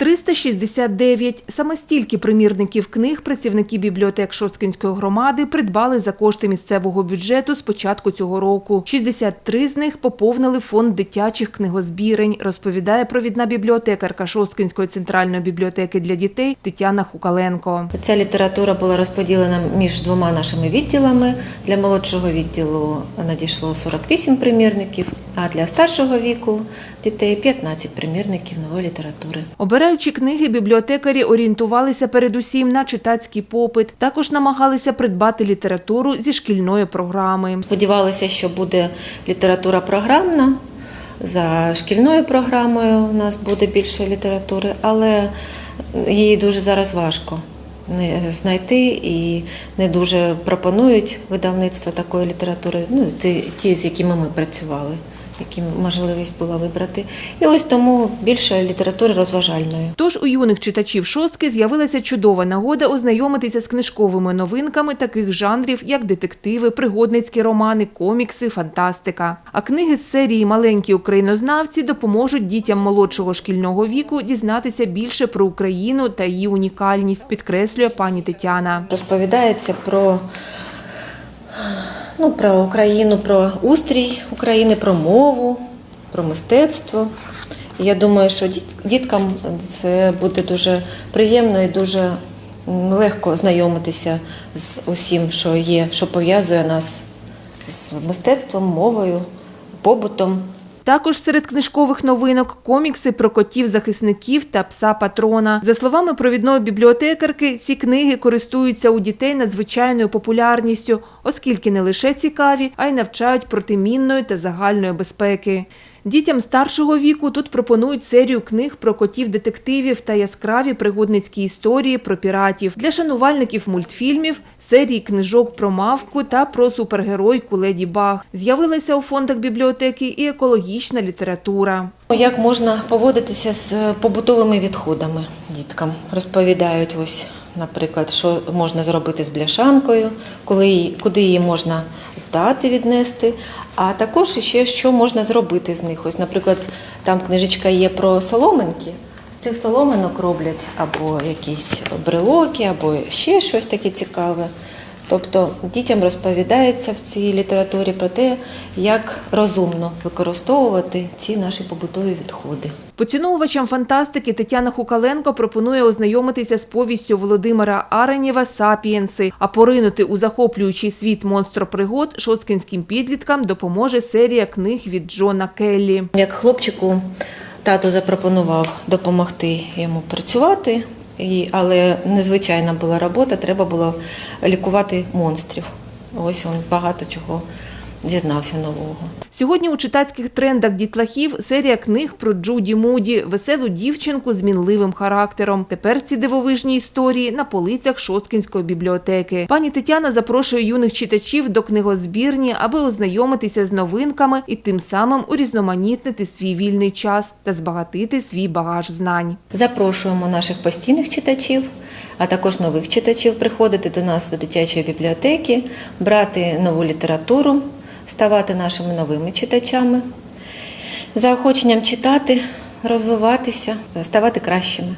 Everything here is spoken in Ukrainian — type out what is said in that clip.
369. Саме стільки примірників книг працівники бібліотек Шосткинської громади придбали за кошти місцевого бюджету з початку цього року. 63 з них поповнили фонд дитячих книгозбірень, розповідає провідна бібліотекарка Шосткинської центральної бібліотеки для дітей Тетяна Хукаленко. Ця література була розподілена між двома нашими відділами. Для молодшого відділу надійшло 48 примірників, а для старшого віку дітей 15 примірників нової літератури. Обираючи книги, бібліотекарі орієнтувалися передусім на читацький попит. Також намагалися придбати літературу зі шкільної програми. Сподівалися, що буде література програмна. За шкільною програмою у нас буде більше літератури, але її дуже зараз важко не знайти і не дуже пропонують видавництво такої літератури, ну ті, ті, з якими ми працювали, які можливість була вибрати. І ось тому більше літератури розважальної. Тож у юних читачів шостки з'явилася чудова нагода ознайомитися з книжковими новинками таких жанрів, як детективи, пригодницькі романи, комікси, фантастика. А книги з серії Маленькі українознавці допоможуть дітям молодшого шкільного віку дізнатися більше про Україну та її унікальність, підкреслює пані Тетяна. Розповідається про, ну, про Україну, про устрій України, про мову, про мистецтво. Я думаю, що діткам це буде дуже приємно і дуже легко знайомитися з усім, що є, що пов'язує нас з мистецтвом, мовою, побутом. Також серед книжкових новинок комікси про котів-захисників та пса патрона. За словами провідної бібліотекарки, ці книги користуються у дітей надзвичайною популярністю, оскільки не лише цікаві, а й навчають протимінної та загальної безпеки. Дітям старшого віку тут пропонують серію книг про котів-детективів та яскраві пригодницькі історії про піратів. Для шанувальників мультфільмів серії книжок про мавку та про супергеройку Леді Баг. З'явилася у фондах бібліотеки і екологічна література. Як можна поводитися з побутовими відходами діткам? Розповідають ось, наприклад, що можна зробити з бляшанкою, коли куди її можна здати, віднести, а також ще що можна зробити з них. Ось, наприклад, там книжечка є про соломинки. З цих соломинок роблять або якісь брелоки, або ще щось таке цікаве. Тобто дітям розповідається в цій літературі про те, як розумно використовувати ці наші побутові відходи. Поціновувачам фантастики Тетяна Хукаленко пропонує ознайомитися з повістю Володимира Аренєва «Сапієнси», а поринути у захоплюючий світ монстропригод шосткинським підліткам допоможе серія книг від Джона Келлі. Як хлопчику тато запропонував допомогти йому працювати, і, але незвичайна була робота, треба було лікувати монстрів. Ось він багато чого дізнався нового. Сьогодні у читацьких трендах дітлахів серія книг про Джуді Муді, веселу дівчинку з мінливим характером. Тепер ці дивовижні історії на полицях Шосткінської бібліотеки. Пані Тетяна запрошує юних читачів до книгозбірні, аби ознайомитися з новинками і тим самим урізноманітнити свій вільний час та збагатити свій багаж знань. Запрошуємо наших постійних читачів, а також нових читачів приходити до нас до дитячої бібліотеки, брати нову літературу, ставати нашими новими читачами, заохоченням читати, розвиватися, ставати кращими.